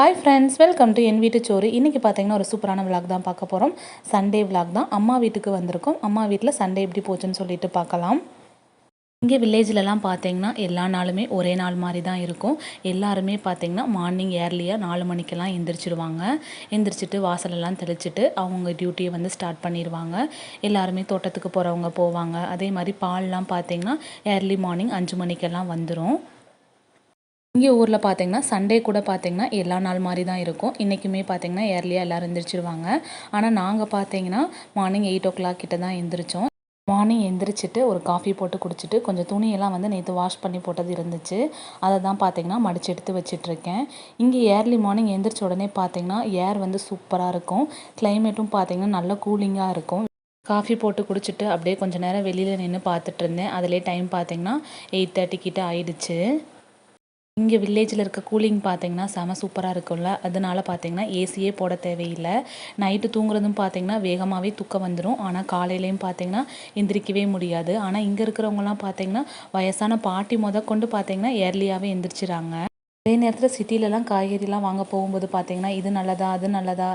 Hi friends welcome to என் வீட்டு சோறு இன்றைக்கி பார்த்தீங்கன்னா ஒரு சூப்பரான விளாக் தான் பார்க்க போகிறோம் சண்டே விளாக் தான். அம்மா வீட்டுக்கு வந்திருக்கோம். அம்மா வீட்டில் சண்டே எப்படி போச்சுன்னு சொல்லிட்டு பார்க்கலாம். இங்கே வில்லேஜ்லலாம் பார்த்தீங்கன்னா எல்லா நாளுமே ஒரே நாள் மாதிரி தான் இருக்கும். எல்லாருமே பார்த்தீங்கன்னா மார்னிங் ஏர்லியாக நாலு மணிக்கெல்லாம் எந்திரிச்சிடுவாங்க எந்திரிச்சிட்டு வாசலெல்லாம் தெளிச்சிட்டு அவங்க டியூட்டியை வந்து ஸ்டார்ட் பண்ணிடுவாங்க எல்லாருமே தோட்டத்துக்கு போகிறவங்க போவாங்க. அதே மாதிரி பால்லாம் பார்த்தீங்கன்னா ஏர்லி மார்னிங் அஞ்சு மணிக்கெல்லாம் வந்துடும் இங்கே ஊரில் பார்த்தீங்கன்னா சண்டே கூட பார்த்தீங்கன்னா எல்லா நாள் மாதிரி தான் இருக்கும். இன்றைக்குமே பார்த்தீங்கன்னா ஏர்லியாக எல்லோரும் எந்திரிச்சிருவாங்க. ஆனால் நாங்கள் பார்த்தீங்கன்னா மார்னிங் எயிட் ஓ கிளாக் கிட்ட தான் எந்திரிச்சோம். மார்னிங் எந்திரிச்சிட்டு ஒரு காஃபி போட்டு குடிச்சிட்டு கொஞ்சம் துணியெல்லாம் வந்து நேற்று வாஷ் பண்ணி போட்டது இருந்துச்சு. அதை தான் பார்த்தீங்கன்னா மடிச்சு எடுத்து வச்சிட்ருக்கேன். இங்கே ஏர்லி மார்னிங் எந்திரிச்ச உடனே பார்த்தீங்கன்னா ஏர் வந்து சூப்பராக இருக்கும். கிளைமேட்டும் பார்த்தீங்கன்னா நல்ல கூலிங்காக இருக்கும். காஃபி போட்டு குடிச்சிட்டு அப்படியே கொஞ்சம் நேரம் வெளியில் நின்று பார்த்துட்டு இருந்தேன். அதிலே டைம் பார்த்தீங்கன்னா எயிட் தேர்ட்டி கிட்ட ஆயிடுச்சு. இங்கே வில்லேஜில் இருக்க கூலிங் பார்த்தீங்கன்னா செம சூப்பராக இருக்கும்ல. அதனால பார்த்தீங்கன்னா ஏசியே போட தேவையில்லை. நைட்டு தூங்குறதும் பார்த்தீங்கன்னா வேகமாகவே தூக்கம் வந்துடும் ஆனால் காலையிலையும் பார்த்தீங்கன்னா எந்திரிக்கவே முடியாது. ஆனால் இங்கே இருக்கிறவங்கலாம் பார்த்தீங்கன்னா வயசான பாட்டி முத கொண்டு பார்த்தீங்கன்னா ஏர்லியாகவே எந்திரிச்சிறாங்க. அதே நேரத்தில் சிட்டிலலாம் காய்கறிலாம் வாங்க போகும்போது பார்த்தீங்கன்னா இது நல்லதா அது நல்லதா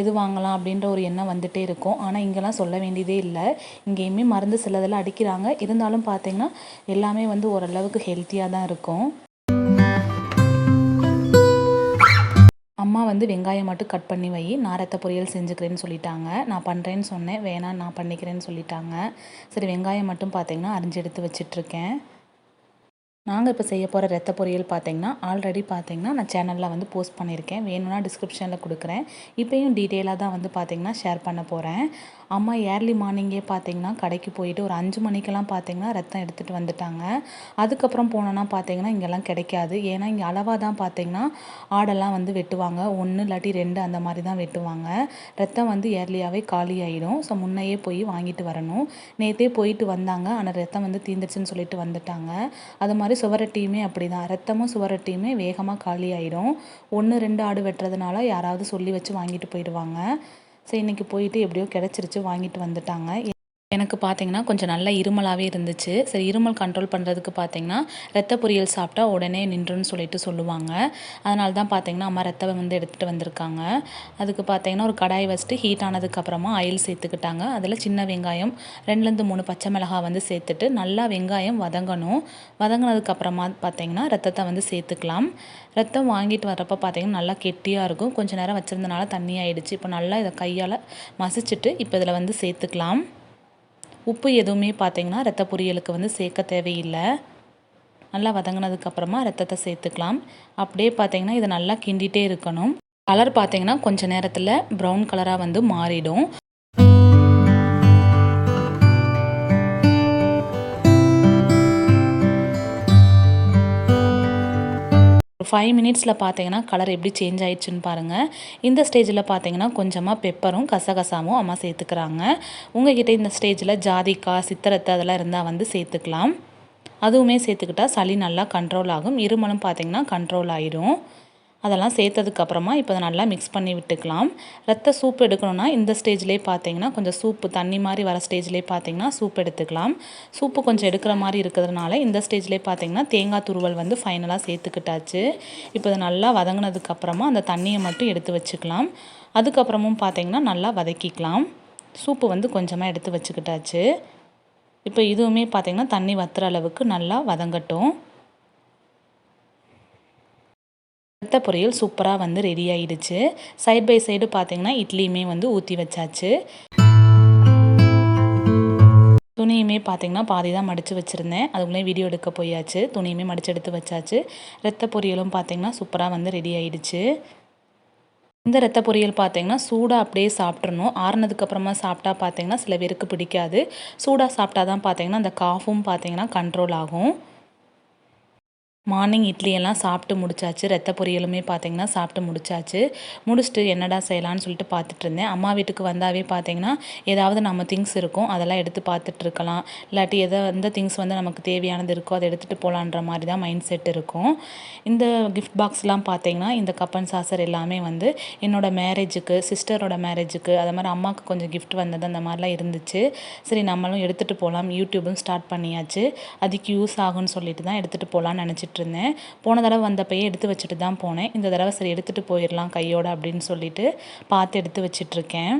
எது வாங்கலாம் அப்படின்ற ஒரு எண்ணம் வந்துகிட்டே இருக்கும். ஆனால் இங்கெல்லாம் சொல்ல வேண்டியதே இல்லை. இங்கேயுமே மருந்து சிலதெல்லாம் அடிக்கிறாங்க. இருந்தாலும் பார்த்தீங்கன்னா எல்லாமே வந்து ஓரளவுக்கு ஹெல்த்தியாக தான் இருக்கும். அம்மா வந்து வெங்காயம் மட்டும் கட் பண்ணி வை நான் ரத்த பொரியல் செஞ்சுக்கிறேன்னு சொல்லிட்டாங்க. நான் பண்ணுறேன்னு சொன்னேன் வேணாம் நான் பண்ணிக்கிறேன்னு சொல்லிட்டாங்க. சரி வெங்காயம் மட்டும் பார்த்தீங்கன்னா அரிஞ்சு எடுத்து வச்சிட்ருக்கேன். நாங்கள் இப்போ செய்ய போகிற ரத்த பொரியல் பார்த்தீங்கன்னா ஆல்ரெடி பார்த்தீங்கன்னா நான் சேனலில் வந்து போஸ்ட் பண்ணியிருக்கேன் வேணும்னா டிஸ்கிரிப்ஷனில் கொடுக்குறேன். இப்போயும் டீட்டெயிலாக தான் வந்து பார்த்தீங்கன்னா ஷேர் பண்ண போகிறேன் அம்மா ஏர்லி மார்னிங்கே பார்த்தீங்கன்னா கடைக்கு போயிட்டு ஒரு அஞ்சு மணிக்கெல்லாம் பார்த்தீங்கன்னா ரத்தம் எடுத்துகிட்டு வந்துட்டாங்க. அதுக்கப்புறம் போனோன்னா பார்த்தீங்கன்னா இங்கெல்லாம் கிடைக்காது. ஏன்னா இங்கே அளவாக தான் பார்த்தீங்கன்னா ஆடெல்லாம் வந்து வெட்டுவாங்க. ஒன்று இல்லாட்டி ரெண்டு அந்த மாதிரி தான் வெட்டுவாங்க. ரத்தம் வந்து ஏர்லியாகவே காலி ஆகிடும் ஸோ முன்னையே போய் வாங்கிட்டு வரணும். நேற்றே போயிட்டு வந்தாங்க. ஆனால் ரத்தம் வந்து தீந்துருச்சுன்னு சொல்லிட்டு வந்துட்டாங்க. அது மாதிரி சுவரட்டியுமே அப்படி தான் ரத்தமும் சுவரட்டியுமே வேகமாக காலி ஆகிடும் ஒன்று ரெண்டு ஆடு வெட்டுறதுனால யாராவது சொல்லி வச்சு வாங்கிட்டு போயிடுவாங்க. ஸோ இன்றைக்கி போயிட்டு எப்படியோ கிடச்சிருச்சு வாங்கிட்டு வந்துட்டாங்க. எனக்கு பார்த்தீங்கன்னா கொஞ்சம் நல்ல இருமலாகவே இருந்துச்சு. சரி இருமல் கண்ட்ரோல் பண்ணுறதுக்கு பார்த்தீங்கன்னா ரத்த பொரியல் சாப்பிட்டா உடனே நின்றுன்னு சொல்லிட்டு சொல்லுவாங்க. அதனால தான் பார்த்தீங்கன்னா அம்மா ரத்தம் வந்து எடுத்துகிட்டு வந்திருக்காங்க. அதுக்கு பார்த்தீங்கன்னா ஒரு கடாய் வச்சுட்டு ஹீட் ஆனதுக்கப்புறமா ஆயில் சேர்த்துக்கிட்டாங்க. அதில் சின்ன வெங்காயம் ரெண்டுலேருந்து மூணு பச்சை மிளகாய் வந்து சேர்த்துட்டு நல்லா வெங்காயம் வதங்கணும். வதங்கினதுக்கப்புறமா பார்த்தீங்கன்னா ரத்தத்தை வந்து சேர்த்துக்கலாம். ரத்தம் வாங்கிட்டு வரப்போ பார்த்தீங்கன்னா நல்லா கெட்டியாக இருக்கும். கொஞ்சம் நேரம் வச்சுருந்தனால தண்ணி ஆகிடுச்சு இப்போ நல்லா இதை கையால் மசிச்சுட்டு இப்போ இதில் வந்து சேர்த்துக்கலாம். உப்பு எதுவுமே பார்த்திங்கன்னா ரத்த பொரியலுக்கு வந்து சேர்க்க தேவையில்லை. நல்லா வதங்கினதுக்கப்புறமா ரத்தத்தை சேர்த்துக்கலாம். அப்படியே பார்த்திங்கன்னா இதை நல்லா கிண்டிகிட்டே இருக்கணும். கலர் பார்த்திங்கன்னா கொஞ்சம் நேரத்தில் ப்ரௌன் கலராக வந்து மாறிடும். ஃபைவ் மினிட்ஸில் பார்த்தீங்கன்னா கலர் எப்படி சேஞ்ச் ஆயிடுச்சுன்னு பாருங்கள் இந்த ஸ்டேஜில் பார்த்தீங்கன்னா கொஞ்சமாக பெப்பரும் கசகசாமும் அம்மா சேர்த்துக்கிறாங்க. உங்ககிட்ட இந்த ஸ்டேஜில் ஜாதிக்காய் சித்திரத்தை அதெல்லாம் இருந்தால் வந்து சேர்த்துக்கலாம். அதுவுமே சேர்த்துக்கிட்டால் சளி நல்லா கண்ட்ரோல் ஆகும். இருமலும் பார்த்திங்கன்னா கண்ட்ரோல் ஆகிடும் அதெல்லாம் சேர்த்ததுக்கப்புறமா இப்போ அதை நல்லா மிக்ஸ் பண்ணி விட்டுக்கலாம். ரத்த சூப் எடுக்கணும்னா இந்த ஸ்டேஜ்லேயே பார்த்தீங்கன்னா கொஞ்சம் சூப்பு தண்ணி மாதிரி வர ஸ்டேஜ்லேயே பார்த்தீங்கன்னா சூப் எடுத்துக்கலாம். சூப்பு கொஞ்சம் எடுக்கிற மாதிரி இருக்கிறதுனால இந்த ஸ்டேஜ்லேயே பார்த்தீங்கன்னா தேங்காய் துருவல் வந்து ஃபைனலாக சேர்த்துக்கிட்டாச்சு. இப்போ அதை நல்லா வதங்கினதுக்கப்புறமா அந்த தண்ணியை மட்டும் எடுத்து வச்சுக்கலாம். அதுக்கப்புறமும் பார்த்தீங்கன்னா நல்லா வதக்கிக்கலாம். சூப்பு வந்து கொஞ்சமாக எடுத்து வச்சுக்கிட்டாச்சு. இப்போ இதுவுமே பார்த்திங்கன்னா தண்ணி வத்துற அளவுக்கு நல்லா வதங்கட்டும். ரத்த பொரியல் சூப்பராக வந்து ரெடி ஆகிடுச்சு சைட் பை சைடு பார்த்தீங்கன்னா இட்லியுமே வந்து ஊற்றி வச்சாச்சு. துணியுமே பார்த்தீங்கன்னா பாதி தான் மடித்து வச்சுருந்தேன். அதுக்குள்ளே வீடியோ எடுக்க போயாச்சு. துணியுமே மடித்து எடுத்து வச்சாச்சு. ரத்த பொரியலும் பார்த்தீங்கன்னா சூப்பராக வந்து ரெடி ஆகிடுச்சு இந்த ரத்த பொரியல் பார்த்தீங்கன்னா சூடாக அப்படியே சாப்பிட்றணும் ஆறுனதுக்கப்புறமா சாப்பிட்டா பார்த்தீங்கன்னா சில பேருக்கு பிடிக்காது. சூடாக சாப்பிட்டா தான் பார்த்தீங்கன்னா அந்த காஃபும் பார்த்தீங்கன்னா கண்ட்ரோல் ஆகும். மார்னிங் இட்லியெல்லாம் சாப்பிட்டு முடிச்சாச்சு. ரத்த பொரியலுமே பார்த்திங்கன்னா சாப்பிட்டு முடிச்சாச்சு. முடிச்சுட்டு என்னடா செய்யலான்னு சொல்லிட்டு பார்த்துட்டு இருந்தேன். அம்மா வீட்டுக்கு வந்தாவே பார்த்திங்கன்னா ஏதாவது நம்ம திங்ஸ் இருக்கும். அதெல்லாம் எடுத்து பார்த்துட்டு இருக்கலாம். இல்லாட்டி எதை எந்த திங்ஸ் வந்து நமக்கு தேவையானது இருக்கோ அதை எடுத்துகிட்டு போகலான்ற மாதிரி தான் மைண்ட் செட் இருக்கும். இந்த கிஃப்ட் பாக்ஸ்லாம் பார்த்திங்கன்னா இந்த கப்பன் சாசர் எல்லாமே வந்து என்னோடய மேரேஜுக்கு சிஸ்டரோட மேரேஜுக்கு அது மாதிரி அம்மாவுக்கு கொஞ்சம் கிஃப்ட் வந்தது அந்த மாதிரிலாம் இருந்துச்சு. சரி நம்மளும் எடுத்துகிட்டு போகலாம் யூடியூபும் ஸ்டார்ட் பண்ணியாச்சு. அதுக்கு யூஸ் ஆகும்னு சொல்லிட்டு தான் எடுத்துகிட்டு போகலான்னு நினச்சிட்டு இருந்தேன் போன தடவை வந்தப்பயே எடுத்து வச்சுட்டு தான் போனேன். இந்த தடவை சரி எடுத்துகிட்டு போயிடலாம் கையோட அப்படின்னு சொல்லிட்டு பார்த்து எடுத்து வச்சிட்ருக்கேன்.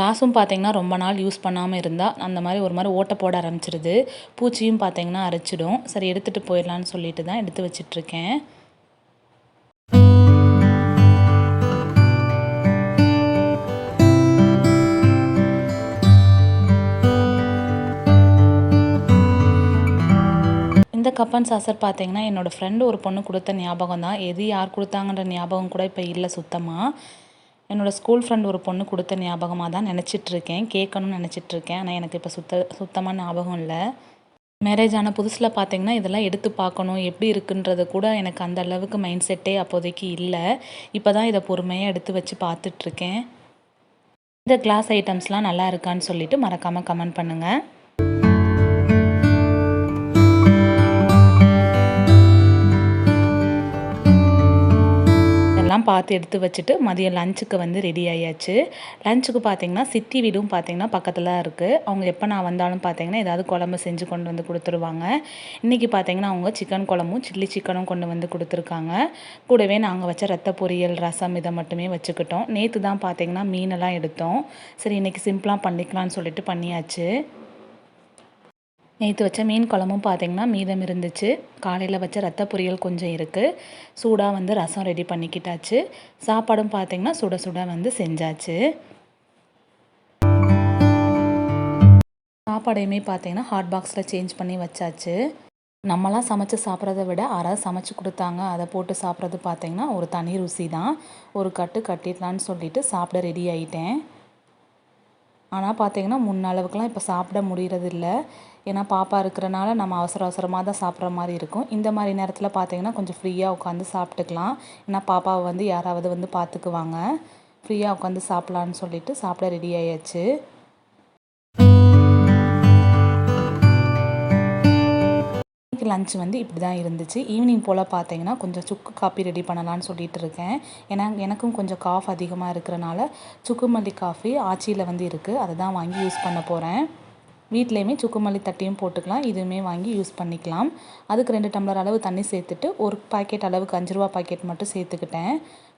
ராசும் பார்த்தீங்கன்னா ரொம்ப நாள் யூஸ் பண்ணாமல் இருந்தால் அந்த மாதிரி ஒரு மாதிரி ஓட்டை போட ஆரம்பிச்சிருது. பூச்சியும் பார்த்தீங்கன்னா அரைச்சிடும். சரி எடுத்துகிட்டு போயிடலான்னு சொல்லிட்டு தான் எடுத்து வச்சிட்ருக்கேன். கப்பன் சாசர் பார்த்தீங்கன்னா என்னோடய ஃப்ரெண்டு ஒரு பொண்ணு கொடுத்த ஞாபகம் தான். எது யார் கொடுத்தாங்கன்ற ஞாபகம் கூட இப்போ இல்லை சுத்தமாக என்னோடய ஸ்கூல் ஃப்ரெண்ட் ஒரு பொண்ணு கொடுத்த ஞாபகமாக தான் நினச்சிட்ருக்கேன். கேட்கணும்னு நினச்சிட்ருக்கேன். ஆனால் எனக்கு இப்போ சுத்த சுத்தமாக ஞாபகம் இல்லை. மேரேஜ் ஆன புதுசில் பார்த்தீங்கன்னா இதெல்லாம் எடுத்து பார்க்கணும். எப்படி இருக்குன்றது கூட எனக்கு அந்த அளவுக்கு மைண்ட் செட்டே அப்போதைக்கு இல்லை. இப்போ தான் இதை பொறுமையாக எடுத்து வச்சு பார்த்துட்ருக்கேன். இந்த கிளாஸ் ஐட்டம்ஸ்லாம் நல்லா இருக்கான்னு சொல்லிவிட்டு மறக்காமல் கமெண்ட் பண்ணுங்கள் எல்லாம் பார்த்து எடுத்து வச்சுட்டு மதியம் லஞ்சுக்கு வந்து ரெடி ஆயாச்சு. லஞ்சுக்கு பார்த்தீங்கன்னா சித்தி வீடும் பார்த்தீங்கன்னா பக்கத்தில் இருக்குது அவங்க எப்போ நான் வந்தாலும் பார்த்தீங்கன்னா ஏதாவது குழம்பு செஞ்சு கொண்டு வந்து கொடுத்துருவாங்க. இன்றைக்கி பார்த்தீங்கன்னா அவங்க சிக்கன் குழம்பும் சில்லி சிக்கனும் கொண்டு வந்து கொடுத்துருக்காங்க. கூடவே நாங்கள் வச்ச ரத்த பொரியல் ரசம் இதை மட்டுமே வச்சுக்கிட்டோம். நேற்று தான் பார்த்தீங்கன்னா மீனெல்லாம் எடுத்தோம். சரி இன்றைக்கி சிம்பிளாக பண்ணிக்கலாம்னு சொல்லிட்டு பண்ணியாச்சு. நேற்று வச்ச மீன் குழம்பும் பார்த்திங்கன்னா மீதம் இருந்துச்சு. காலையில் வச்ச ரத்த பொரியல் கொஞ்சம் இருக்குது சூடாக வந்து ரசம் ரெடி பண்ணிக்கிட்டாச்சு. சாப்பாடும் பார்த்திங்கன்னா சுட சுட வந்து செஞ்சாச்சு. சாப்பாடையுமே பார்த்தீங்கன்னா ஹாட் பாக்ஸில் சேஞ்ச் பண்ணி வச்சாச்சு. நம்மலாம் சமைச்சு சாப்பிட்றத விட யாராவது சமைச்சு கொடுத்தாங்க அதை போட்டு சாப்பிட்றது பார்த்திங்கன்னா ஒரு தனி ருசி தான். ஒரு கட்டு கட்டிடலான்னு சொல்லிட்டு சாப்பிட ரெடி ஆகிட்டேன் ஆனால் பார்த்திங்கன்னா முன்ன அளவுக்குலாம் இப்போ சாப்பிட முடியறதில்ல. ஏன்னா பாப்பா இருக்கிறனால நம்ம அவசர அவசரமாக தான் சாப்பிட்ற மாதிரி இருக்கும். இந்த மாதிரி நேரத்தில் பார்த்திங்கன்னா கொஞ்சம் ஃப்ரீயாக உட்காந்து சாப்பிட்டுக்கலாம். ஏன்னா பாப்பாவை வந்து யாராவது வந்து பார்த்துக்குவாங்க ஃப்ரீயாக உட்காந்து சாப்பிட்லான்னு சொல்லிட்டு சாப்பிட ரெடி ஆயாச்சு. லஞ்ச் வந்து இப்படி தான் இருந்துச்சு. ஈவினிங் போல் பார்த்தீங்கன்னா கொஞ்சம் சுக்கு காஃபி ரெடி பண்ணலான்னு சொல்லிட்டு இருக்கேன். ஏன்னா எனக்கும் கொஞ்சம் காஃப் அதிகமாக இருக்கிறனால சுக்கு மல்லி காஃபி ஆச்சியில் வந்து இருக்குது அதை தான் வாங்கி யூஸ் பண்ண போகிறேன் வீட்லேயுமே சுக்குமல்லி தட்டியும் போட்டுக்கலாம். இதுவுமே வாங்கி யூஸ் பண்ணிக்கலாம். அதுக்கு ரெண்டு டம்ளர் அளவு தண்ணி சேர்த்துட்டு ஒரு பாக்கெட் அளவுக்கு அஞ்சு ரூபா பாக்கெட் மட்டும் சேர்த்துக்கிட்டேன்.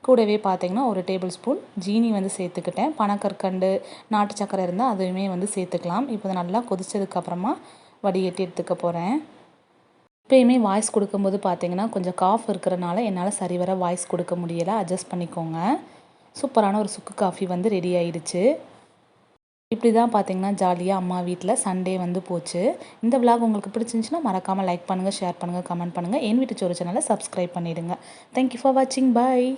கூடவே பார்த்திங்கன்னா ஒரு டேபிள் ஸ்பூன் ஜீனி வந்து சேர்த்துக்கிட்டேன். பனக்கற்கண்டு நாட்டு சக்கரை இருந்தால் அதுவுமே வந்து சேர்த்துக்கலாம். இப்போ நல்லா கொதித்ததுக்கப்புறமா வடிகட்டி எடுத்துக்க போகிறேன் எப்பயுமே வாய்ஸ் கொடுக்கும்போது பார்த்தீங்கன்னா கொஞ்சம் காஃப் இருக்கிறனால என்னால் சரிவர வாய்ஸ் கொடுக்க முடியலை. அட்ஜஸ்ட் பண்ணிக்கோங்க. சூப்பரான ஒரு சுக்கு காஃபி வந்து ரெடி ஆயிடுச்சு. இப்படி தான் பார்த்தீங்கன்னா ஜாலியாக அம்மா வீட்டில் சண்டே வந்து போச்சு. இந்த விளாக் உங்களுக்கு பிடிச்சிருந்துச்சின்னா மறக்காமல் லைக் பண்ணுங்கள் ஷேர் பண்ணுங்கள் கமெண்ட் பண்ணுங்கள் என் வீட்டு சோறு சேனலை சப்ஸ்கிரைப் பண்ணிவிடுங்க தேங்க்யூ ஃபார் வாட்சிங் பாய்